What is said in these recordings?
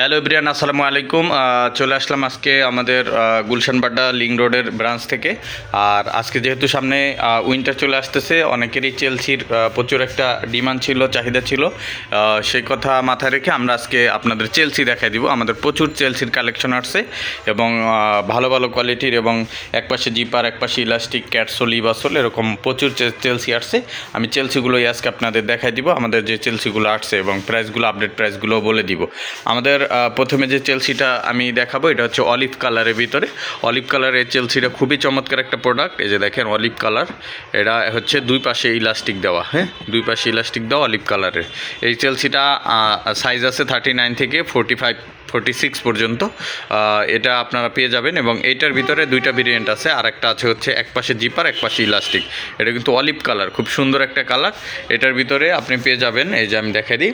Hello ইব্রিয়ান আসসালামু আলাইকুম। চলে আসলাম আজকে আমাদের গুলশান বাড্ডা লিং রোডের ব্রাঞ্চ থেকে। আর আজকে যেহেতু সামনে উইন্টার চলে আসতেছে, অনেকেরই চেলসির প্রচুর একটা ডিমান্ড ছিল, চাহিদা ছিল। সেই কথা মাথায় রেখে আমরা আজকে আপনাদের চেলসি দেখাই দিব। আমাদের প্রচুর চেলসির কালেকশন আসছে এবং ভালো ভালো কোয়ালিটির এবং একপাশে জিপার, একপাশে ইলাস্টিক ক্যাটসোল ইবাসোল এরকম প্রচুর চেলসি আসছে। আমি চেলসিগুলোই আজকে আপনাদের দেখাই দিব। আমাদের যে চেলসিগুলো আসছে এবং প্রাইসগুলো আপডেট প্রাইসগুলো বলে দিব। আমাদের প্রথমে যে চেলসিটা আমি দেখাবো, এটা হচ্ছে অলিভ কালারের ভিতরে। অলিভ কালারের চেলসিটা খুবই চমৎকার একটা প্রোডাক্ট এই যে দেখেন অলিভ কালার এটা হচ্ছে দুই পাশে ইলাস্টিক দেওয়া হ্যাঁ? দুই পাশে ইলাস্টিক দেওয়া অলিভ কালারের এই চেলসিটা সাইজ আছে থার্টি নাইন থেকে ফোরটি ফাইভ ফোরটি সিক্স পর্যন্ত এটা আপনারা পেয়ে যাবেন এবং এইটার ভিতরে দুইটা ভেরিয়েন্ট আছে। আর একটা আছে হচ্ছে এক পাশে জিপার এক পাশে ইলাস্টিক এটা কিন্তু অলিভ কালার খুব সুন্দর একটা কালার এটার ভিতরে আপনি পেয়ে যাবেন, এই যে আমি দেখাই দিই।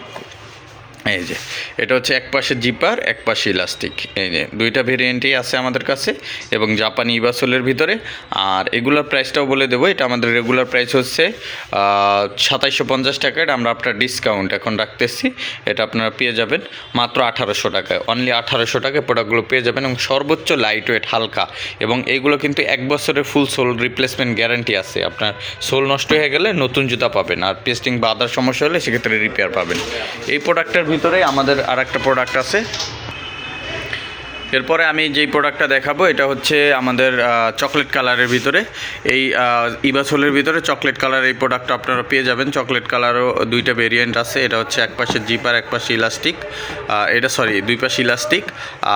এই যে, এটা হচ্ছে এক পাশে জিপার, এক পাশে ইলাস্টিক। এই যে, দুইটা ভেরিয়েন্টই আছে আমাদের কাছে এবং জাপানি ইবাসলের ভিতরে। আর এগুলোর প্রাইসটাও বলে দেবো, এটা আমাদের রেগুলার প্রাইস হচ্ছে সাতাইশশো পঞ্চাশ টাকা। এটা আমরা আপনার ডিসকাউন্ট এখন রাখতেছি, এটা আপনারা পেয়ে যাবেন মাত্র আঠারোশো টাকায়। অনলি আঠারোশো টাকায় প্রোডাক্টগুলো পেয়ে যাবেন এবং সর্বোচ্চ লাইট ওয়েট হালকা। এবং এইগুলো কিন্তু এক বছরের ফুল সোল রিপ্লেসমেন্ট গ্যারান্টি আছে। আপনার সোল নষ্ট হয়ে গেলে নতুন জুতা পাবেন। আর পেস্টিং বা আদার সমস্যা হলে সেক্ষেত্রে রিপেয়ার পাবেন। এই প্রোডাক্টের ভিতরে আমাদের আর একটা প্রোডাক্ট আছে। এরপরে আমি যেই প্রোডাক্টটা দেখাবো, এটা হচ্ছে আমাদের চকলেট কালারের ভিতরে। এই ইবাসোলের ভিতরে চকলেট কালার এই প্রোডাক্টটা আপনারা পেয়ে যাবেন। চকলেট কালারও দুইটা ভেরিয়েন্ট আছে। এটা হচ্ছে এক পাশে জিপার এক পাশে ইলাস্টিক এটা সরি দুই পাশে ইলাস্টিক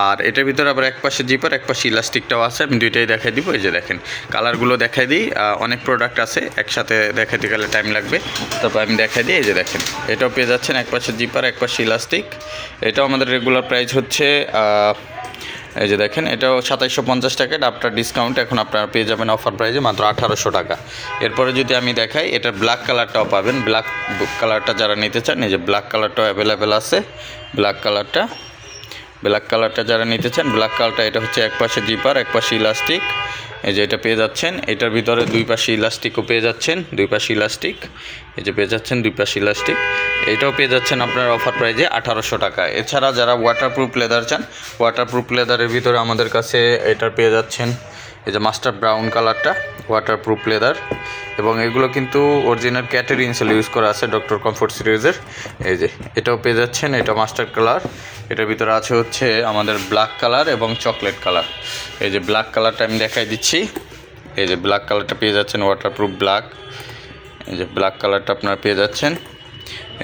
আর এটার ভিতরে আবার এক পাশে জিপার এক পাশে ইলাস্টিকটাও আছে। আমি দুইটাই দেখাই দিব। এই যে দেখেন কালারগুলো দেখাই দিই। অনেক প্রোডাক্ট আছে। একসাথে দেখাতে গেলে টাইম লাগবে। তারপর আমি দেখাই দিই। এই যে দেখেন, এটাও পেয়ে যাচ্ছেন। এক পাশে জিপার এক পাশে ইলাস্টিক এটাও আমাদের রেগুলার প্রাইস হচ্ছে এই যে দেখেন, এটাও সাতাইশশো পঞ্চাশ টাকা। এটা আপনার ডিসকাউন্ট এখন আপনারা পেয়ে যাবেন অফার প্রাইজে মাত্র আঠারোশো টাকা। এরপরে যদি আমি দেখাই, এটার ব্ল্যাক কালারটাও পাবেন। ব্ল্যাক কালারটা যারা নিতে চান, এই যে ব্ল্যাক কালারটাও অ্যাভেলেবেল আছে। ব্ল্যাক কালারটা ব্ল্যাক কালারটা যারা নিতে চান ব্ল্যাক কালারটা এটা হচ্ছে এক পাশে জিপার এক পাশে ইলাস্টিক এই যে এটা পেয়ে যাচ্ছেন, এটার ভিতরে দুই পাশে ইলাস্টিকও পেয়ে যাচ্ছেন, দুই পাশে ইলাস্টিক এই যে পেয়ে যাচ্ছেন, দুই পাশে ইলাস্টিক এটাও পেয়ে যাচ্ছেন আপনার অফার প্রাইজে আঠারোশো টাকা এছাড়া যারা ওয়াটারপ্রুফ লেদার চান ওয়াটারপ্রুফ লেদারের ভিতরে আমাদের কাছে এটার পেয়ে যাচ্ছেন এই যে মাস্টার ব্রাউন কালারটা ওয়াটারপ্রুফ লেদার এবং এগুলো কিন্তু অরিজিনাল ক্যাটের ইনসেল ইউজ করা আছে ডক্টর কমফোর্ট সিরিজের এই যে, এটাও পেয়ে যাচ্ছেন, এটা মাস্টার কালার এটার ভিতরে আছে হচ্ছে আমাদের ব্ল্যাক কালার এবং চকলেট কালার এই যে ব্ল্যাক কালারটা আমি দেখাই দিচ্ছি। এই যে ব্ল্যাক কালারটা পেয়ে যাচ্ছেন ওয়াটারপ্রুফ ব্ল্যাক এই যে ব্ল্যাক কালারটা আপনারা পেয়ে যাচ্ছেন।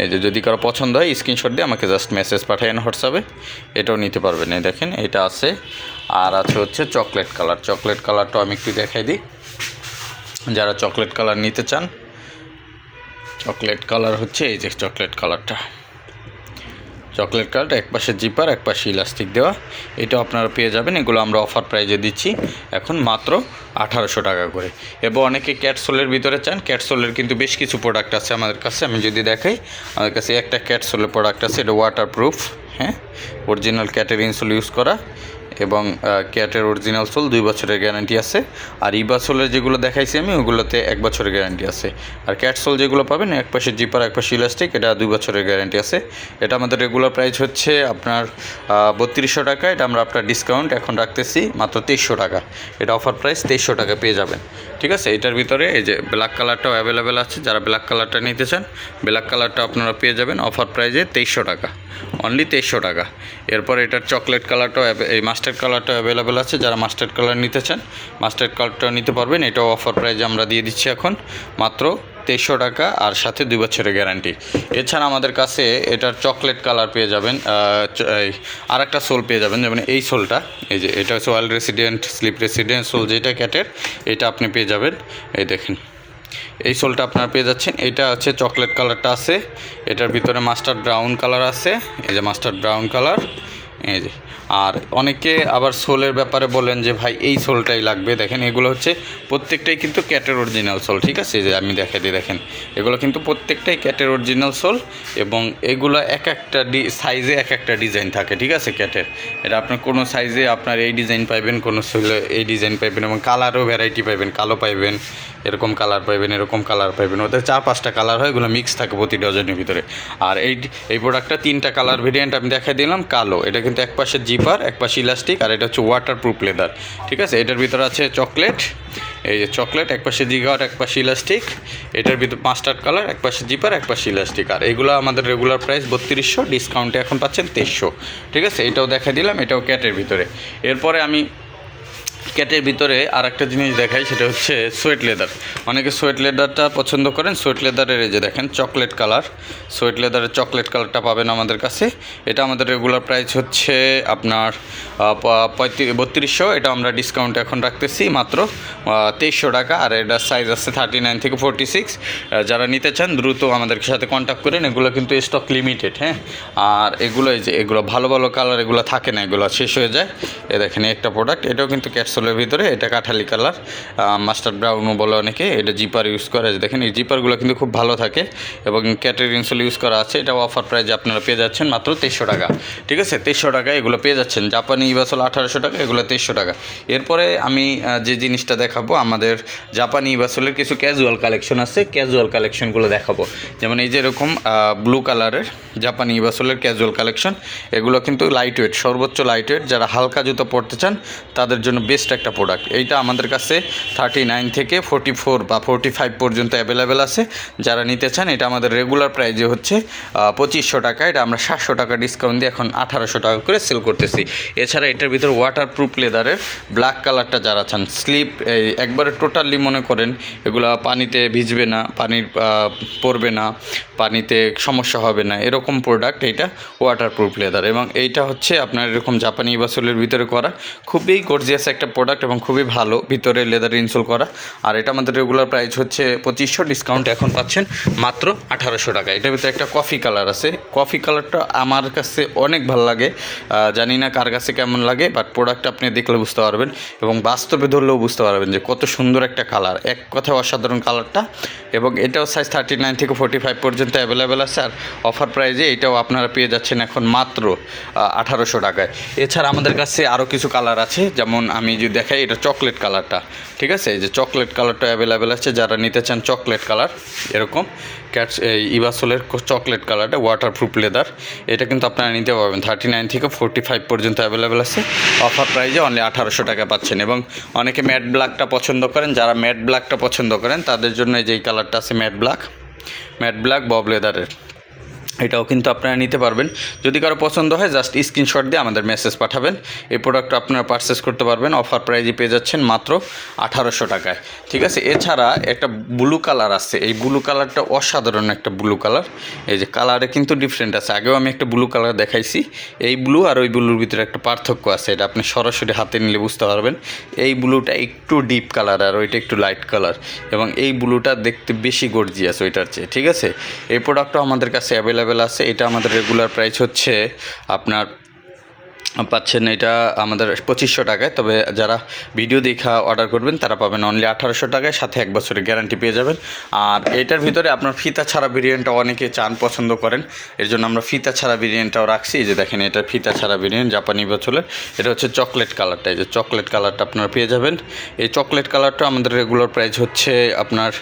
এই যে যদি কারও পছন্দ হয় স্ক্রিনশট দিয়ে আমাকে জাস্ট মেসেজ পাঠাবেন হোয়াটসঅ্যাপে এটাও নিতে পারবেন, এই দেখেন, এটা আছে। আর আছে হচ্ছে চকলেট কালার চকলেট কালারটাও আমি একটু দেখাই দিই। যারা চকলেট কালার নিতে চান চকলেট কালার হচ্ছে এই যে চকলেট কালারটা চকলেট কার্ড, এক পাশে জিপার, এক পাশে ইলাস্টিক দেওয়া। এটা আপনারা পেয়ে যাবেন, এগুলো আমরা অফার প্রাইজে দিচ্ছি। এখন মাত্র আঠারোশো টাকা করে। এবং অনেকে ক্যাটসোলের ভিতরে চান। ক্যাটসোলের কিন্তু বেশ কিছু প্রোডাক্ট আছে আমাদের কাছে। আমি যদি দেখাই, আমাদের কাছে একটা ক্যাটসোলের প্রোডাক্ট আছে, এটা ওয়াটারপ্রুফ হ্যাঁ? অরিজিনাল ক্যাটের ইনসোল ইউজ করা। এবং ক্যাটের অরিজিনাল সোল দুই বছরের গ্যারান্টি আছে। আর ইবাসোলের যেগুলো দেখাইছি আমি, ওগুলোতে এক বছরের গ্যারান্টি আছে। আর ক্যাট সোল যেগুলো পাবেন, এক পাশে জিপার এক পাশে ইলাস্টিক এটা দুই বছরের গ্যারান্টি আছে। এটা আমাদের রেগুলার প্রাইস হচ্ছে আপনার বত্রিশশো টাকা। এটা আমরা আপনার ডিসকাউন্ট এখন রাখতেছি মাত্র তেইশশো টাকা। এটা অফার প্রাইস তেইশশো টাকা পেয়ে যাবেন। ঠিক আছে? এটার ভিতরে এই যে ব্ল্যাক কালারটাও অ্যাভেলেবেল আছে। যারা ব্ল্যাক কালারটা নিতে চান ব্ল্যাক কালারটা আপনারা পেয়ে যাবেন। অফার প্রাইজে তেইশশো টাকা। অনলি তেইশশো টাকা। এরপর এটার চকলেট কালারটাও এই এই মাস্টার্ড কালারটা অ্যাভেলেবেল আছে। যারা মাস্টার্ড কালার নিতে চান, মাস্টার্ড কালারটাও নিতে পারবেন। এটাও অফার প্রাইজে আমরা দিয়ে দিচ্ছি এখন। মাত্র তেইশশো টাকা আর সাথে দুই বছরের গ্যারান্টি এছাড়া আমাদের কাছে এটার চকলেট কালার পেয়ে যাবেন আর একটা সোল পেয়ে যাবেন, যেমন এই সোলটা। এই যে, এটা হচ্ছে wild resident slip resident sole যেটা ক্যাটের এটা আপনি পেয়ে যাবেন। এই দেখেন, এই সোলটা আপনারা পেয়ে যাচ্ছেন। এটা হচ্ছে চকলেট কালারটা আছে। এটার ভিতরে মাস্টার্ড ব্রাউন কালার আছে। এই যে মাস্টার্ড ব্রাউন কালার এই যে। আর অনেকে আবার সোলের ব্যাপারে বলেন যে, ভাই, এই সোলটাই লাগবে। দেখেন, এগুলো হচ্ছে প্রত্যেকটাই কিন্তু ক্যাটের অরিজিনাল সোল, ঠিক আছে? যে আমি দেখাই দিই, দেখেন। এগুলো কিন্তু প্রত্যেকটাই ক্যাটের অরিজিনাল সোল এবং এগুলো এক একটা ডি সাইজে এক একটা ডিজাইন থাকে, ঠিক আছে ক্যাটের এটা আপনার কোনো সাইজে আপনার এই ডিজাইন পাইবেন, কোনো সোলে এই ডিজাইন পাইবেন এবং কালারও ভ্যারাইটি পাইবেন, কালো পাইবেন, এরকম কালার পাইবেন, এরকম কালার পাইবেন। ওদের চার পাঁচটা কালার হয়, এগুলো মিক্স থাকে প্রতি ডজনের ভিতরে। আর এই এই প্রোডাক্টটা তিনটা কালার ভেরিয়েন্ট আমি দেখাই দিলাম, কালো। এটা কিন্তু এক পাশে জিপার, এক পাশে ইলাস্টিক, আর এটা হচ্ছে ওয়াটারপ্রুফ লেদার ঠিক আছে? এটার ভিতরে আছে চকলেট এই যে চকলেট এক পাশে জিগার, এক পাশে ইলাস্টিক। এটার ভিতরে মাস্টার্ড কালার এক পাশে জিপার, এক পাশে ইলাস্টিক। আর এগুলো আমাদের রেগুলার প্রাইস বত্রিশশো ডিসকাউন্টে এখন পাচ্ছেন তেইশশো। ঠিক আছে? এটাও দেখা দিলাম, এটাও ক্যাটের ভিতরে। এরপরে আমি ক্যাটের ভিতরে আর একটা জিনিস দেখাই, সেটা হচ্ছে সোয়েট লেদার। অনেকে সোয়েট লেদারটা পছন্দ করেন, সোয়েট লেদারের এই যে দেখেন, চকলেট কালার। সোয়েট লেদারের চকলেট কালারটা পাবেন আমাদের কাছে। এটা আমাদের রেগুলার প্রাইস হচ্ছে আপনার পঁয়ত্রিশ বত্রিশশো। এটা আমরা ডিসকাউন্ট এখন রাখতেছি মাত্র তেইশশো টাকা। আর এটা সাইজ আছে থার্টি নাইন থেকে ফোরটি সিক্স যারা নিতে চান, দ্রুত আমাদের সাথে কন্ট্যাক্ট করেন। এগুলো কিন্তু স্টক লিমিটেড হ্যাঁ? আর এগুলো এই যে, এগুলো ভালো ভালো কালার এগুলো থাকে না, এগুলো শেষ হয়ে যায়। এ দেখেন একটা প্রোডাক্ট এটাও কিন্তু ক্যাপসুলের ভিতরে, এটা কাঠালি কালার। মাস্টার্ড ব্রাউনও বলে অনেকে, এটা জিপার ইউজ করা। আছে দেখেন, এই জিপারগুলো কিন্তু খুব ভালো থাকে এবং ক্যাটের ইনসুল ইউজ করা আছে। এটা অফার প্রাইজে আপনারা পেয়ে যাচ্ছেন মাত্র তেইশশো টাকা। ঠিক আছে? তেইশশো টাকা এগুলো পেয়ে যাচ্ছেন। জাপানি ইবাসল আঠারোশো টাকা, এগুলো তেইশশো টাকা। এরপরে আমি যে জিনিসটা দেখাবো, আমাদের জাপানি ইবাসলের কিছু ক্যাজুয়াল কালেকশন আছে। ক্যাজুয়াল কালেকশনগুলো দেখাবো। যেমন এই যে এরকম ব্লু কালারের জাপানি ইবাসলের ক্যাজুয়াল কালেকশন এগুলো কিন্তু লাইট ওয়েট সর্বোচ্চ লাইট ওয়েট যারা হালকা জুতো পরতে চান, তাদের জন্য বেস্ট একটা প্রোডাক্ট এইটা আমাদের কাছে থার্টি নাইন থেকে ফোর্টি ফোর বা ফোর্টি ফাইভ পর্যন্ত অ্যাভেলেবেল আছে। যারা নিতে চান, এটা আমাদের রেগুলার প্রাইজে হচ্ছে পঁচিশশো টাকা। এটা আমরা সাতশো টাকা ডিসকাউন্ট দিয়ে এখন আঠারোশো টাকা করে সেল করতেছি। এছাড়া এটার ভিতর ওয়াটার প্রুফ লেদারের ব্ল্যাক কালারটা যারা চান স্লিপ একবারে টোটালি মনে করেন, এগুলা পানিতে ভিজবে না, পানির পড়বে না, পানিতে সমস্যা হবে না, এরকম প্রোডাক্ট এইটা ওয়াটার প্রুফ লেদার এবং এইটা হচ্ছে আপনার এরকম জাপানি বাসলের ভিতরে করা। খুবই গর্জিয়াস একটা প্রোডাক্ট এবং খুবই ভালো ভিতরে লেদার ইনসোল করা। আর এটা আমাদের রেগুলার প্রাইস হচ্ছে পঁচিশশো ডিসকাউন্ট এখন পাচ্ছেন মাত্র আঠারোশো টাকা। এটার ভিতরে একটা কফি কালার আছে। কফি কালারটা আমার কাছে অনেক ভালো লাগে। জানি না কার কাছে কেমন লাগে বাট প্রোডাক্টটা আপনি দেখলে বুঝতে পারবেন এবং বাস্তবে ধরলেও বুঝতে পারবেন যে কত সুন্দর একটা কালার এক কথায় অসাধারণ কালারটা এবং এটাও সাইজ থার্টি নাইন থেকে ফোর্টি ফাইভ পর্যন্ত অ্যাভেলেবেল আছে আর অফার প্রাইজে এটাও আপনারা পেয়ে যাচ্ছেন এখন মাত্র আঠারোশো টাকায়। এছাড়া আমাদের কাছে আরও কিছু কালার আছে, যেমন আমি যদি দেখাই, এটা চকলেট কালারটা ঠিক আছে? এই যে চকলেট কালারটা অ্যাভেলেবেল আছে, যারা নিতে চান চকলেট কালার এরকম ক্যাটস এই ইভাসোলের চকলেট কালারটা ওয়াটার প্রুফ লেদার এটা কিন্তু আপনারা নিতে পারবেন। থার্টি নাইন থেকে ফোর্টি ফাইভ পর্যন্ত অ্যাভেলেবেল আছে। অফার প্রাইজে অনলি আঠারোশো টাকা পাচ্ছেন এবং অনেকে ম্যাট ব্ল্যাকটা পছন্দ করেন। যারা ম্যাট ব্ল্যাকটা পছন্দ করেন, তাদের জন্য এই যে কালারটা আছে ম্যাট ব্ল্যাক ম্যাট ব্ল্যাক বব লেদারের এটাও কিন্তু আপনারা নিতে পারবেন। যদি কারও পছন্দ হয় জাস্ট স্ক্রিনশট দিয়ে আমাদের মেসেজ পাঠাবেন। এই প্রোডাক্টটা আপনারা পারচেস করতে পারবেন। অফার প্রাইজে পেয়ে যাচ্ছেন মাত্র আঠারোশো টাকায়। ঠিক আছে? এছাড়া একটা ব্লু কালার আছে। এই ব্লু কালারটা অসাধারণ একটা ব্লু কালার এই যে কালারে কিন্তু ডিফারেন্ট আছে। আগেও আমি একটা ব্লু কালার দেখাইছি। এই ব্লু আর ওই ব্লুর ভিতরে একটা পার্থক্য আছে। এটা আপনি সরাসরি হাতে নিলে বুঝতে পারবেন। এই ব্লুটা একটু ডিপ কালার আর ওইটা একটু লাইট কালার এবং এই ব্লুটা দেখতে বেশি গর্জিয়াস ওইটার চেয়ে। ঠিক আছে? এই প্রোডাক্টও আমাদের কাছে অ্যাভেলেবেল আছে, এটা আমাদের রেগুলার প্রাইস হচ্ছে আপনার, পাচ্ছেন এটা আমাদের পঁচিশশো টাকায়, তবে যারা ভিডিও দেখা অর্ডার করবেন, তারা পাবেন অনলি আঠারোশো টাকায়, সাথে এক বছরের গ্যারান্টি পেয়ে যাবেন। আর এটার ভিতরে আপনার ফিতা ছাড়া ভেরিয়েন্টটা অনেকে চান, পছন্দ করেন। এর জন্য আমরা ফিতা ছাড়া ভেরিয়েন্টটাও রাখছি, এই যে দেখেন এটা ফিতা ছাড়া ভেরিয়েন্ট জাপানি বছরের। এটা হচ্ছে চকলেট কালারটা এই যে চকলেট কালারটা আপনারা পেয়ে যাবেন। এই চকলেট কালারটা আমাদের রেগুলার প্রাইস হচ্ছে আপনার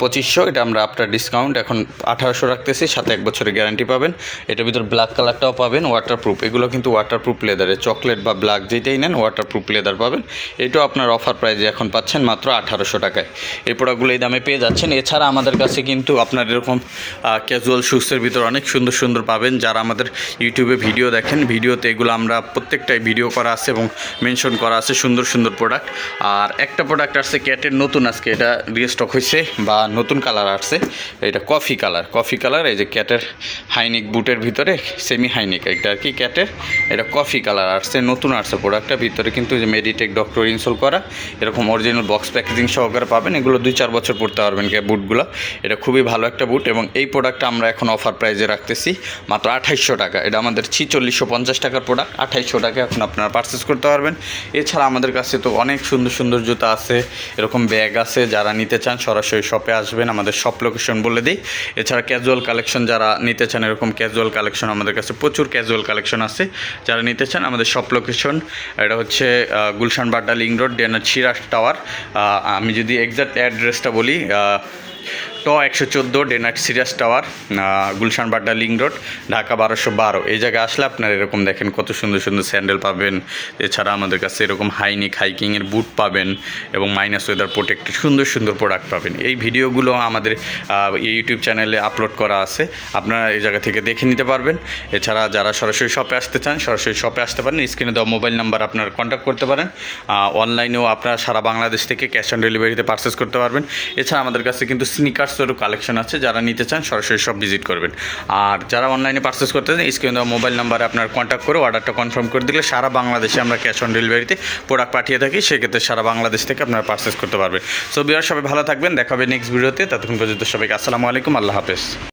পঁচিশশো, এটা আমরা আপনার ডিসকাউন্ট এখন আঠারোশো রাখতেছি, সাথে এক বছরের গ্যারান্টি পাবেন। এটার ভিতর ব্ল্যাক কালারটাও পাবেন ওয়াটারপ্রুফ এগুলো কিন্তু ওয়াটারপ্রুফ লেদারে চকলেট বা ব্ল্যাক যেটাই নেন ওয়াটারপ্রুফ লেদার পাবেন। এটাও আপনার অফার প্রাইজে এখন পাচ্ছেন মাত্র আঠারোশো টাকায়। এই প্রোডাক্টগুলো এই দামে পেয়ে যাচ্ছেন। এছাড়া আমাদের কাছে কিন্তু আপনার এরকম ক্যাজুয়াল শুজের ভিতর অনেক সুন্দর সুন্দর পাবেন। যারা আমাদের ইউটিউবে ভিডিও দেখেন ভিডিওতে এগুলো আমরা প্রত্যেকটাই ভিডিও করা আছে এবং মেনশন করা আছে সুন্দর সুন্দর প্রোডাক্ট আর একটা প্রোডাক্ট আসছে ক্যাটের নতুন আজকে, এটা রিস্টক হয়েছে। বা নতুন কালার আসছে এটা কফি কালার। কফি কালার, এই যে ক্যাটের হাইনিক বুটের ভিতরে সেমি হাইনিক এটা আর কি ক্যাটের, এটা কফি কালার আসছে, নতুন আসছে প্রোডাক্টটা। ভিতরে কিন্তু যে মেডিটেক ডক্টর ইনস্টল করা, এরকম অরিজিনাল বক্স প্যাকেজিং সহকারে পাবেন, এগুলো দুই চার বছর পড়তে পারবেন ক্যাপ বুটগুলো। এটা খুবই ভালো একটা বুট এবং এই প্রোডাক্টটা আমরা এখন অফার প্রাইজে রাখতেছি মাত্র আঠাইশশো টাকা। এটা আমাদের ছিচল্লিশশো পঞ্চাশ টাকার প্রোডাক্ট আঠাইশশো টাকা এখন আপনারা পারচেস করতে পারবেন। এছাড়া আমাদের কাছে তো অনেক সুন্দর সুন্দর জুতা আছে, এরকম ব্যাগ আছে, যারা নিতে চান সরাসরি শপে আসবেন, আমাদের শপ লোকেশন বলে দিই। এছাড়া ক্যাজুয়াল কালেকশন যারা নিতে চান, এরকম ক্যাজুয়াল কালেকশন আমাদের কাছে প্রচুর ক্যাজুয়াল কালেকশন আছে। যারা নিতে চান, আমাদের শপ লোকেশন এটা হচ্ছে গুলশান বাড্ডা লিং রোড ডেনার ছিরাস টাওয়ার আমি যদি এক্সাক্ট অ্যাড্রেসটা বলি ট একশো চোদ্দ ডেনার্ট serious tower Gulshan Badda link road, Dhaka বারোশো বারো। এই জায়গায় আসলে আপনারা এরকম দেখেন কত সুন্দর সুন্দর স্যান্ডেল পাবেন। এছাড়া আমাদের কাছে এরকম হাইনিক হাইকিংয়ের বুট পাবেন এবং মাইনাস ওয়েদার প্রোটেক্টেড সুন্দর সুন্দর প্রোডাক্ট পাবেন। এই ভিডিওগুলো আমাদের ইউটিউব চ্যানেলে আপলোড করা আছে। আপনারা এই জায়গা থেকে দেখে নিতে পারবেন। এছাড়া যারা সরাসরি শপে আসতে চান, সরাসরি শপে আসতে পারেন। স্ক্রিনে দেওয়া মোবাইল নাম্বার আপনারা কন্ট্যাক্ট করতে পারেন। অনলাইনেও আপনারা সারা বাংলাদেশ থেকে ক্যাশ অন ডেলিভারিতে পারচেস করতে পারবেন। এছাড়া আমাদের কাছে কিন্তু স্নিকার্সেরও কালেকশন আছে, যারা নিতে চান সরাসরি সব ভিজিট করবেন। আর যারা অনলাইনে পারচেস করতে চান স্ক্রিন দেওয়া মোবাইল নাম্বারে আপনার কন্ট্যাক্ট করে অর্ডারটা কনফার্ম করে দিলে সারা বাংলাদেশে আমরা ক্যাশ অন ডেলিভারিতে প্রোডাক্ট পাঠিয়ে থাকি, সেক্ষেত্রে সারা বাংলাদেশ থেকে আপনারা পারচেস করতে পারবেন। সো বিয়ার সবাই ভালো থাকবেন দেখাবে নেক্সট ভিডিওতে ততক্ষণ পর্যন্ত সবাইকে আসসালামু আলাইকুম, আল্লাহ হাফেজ।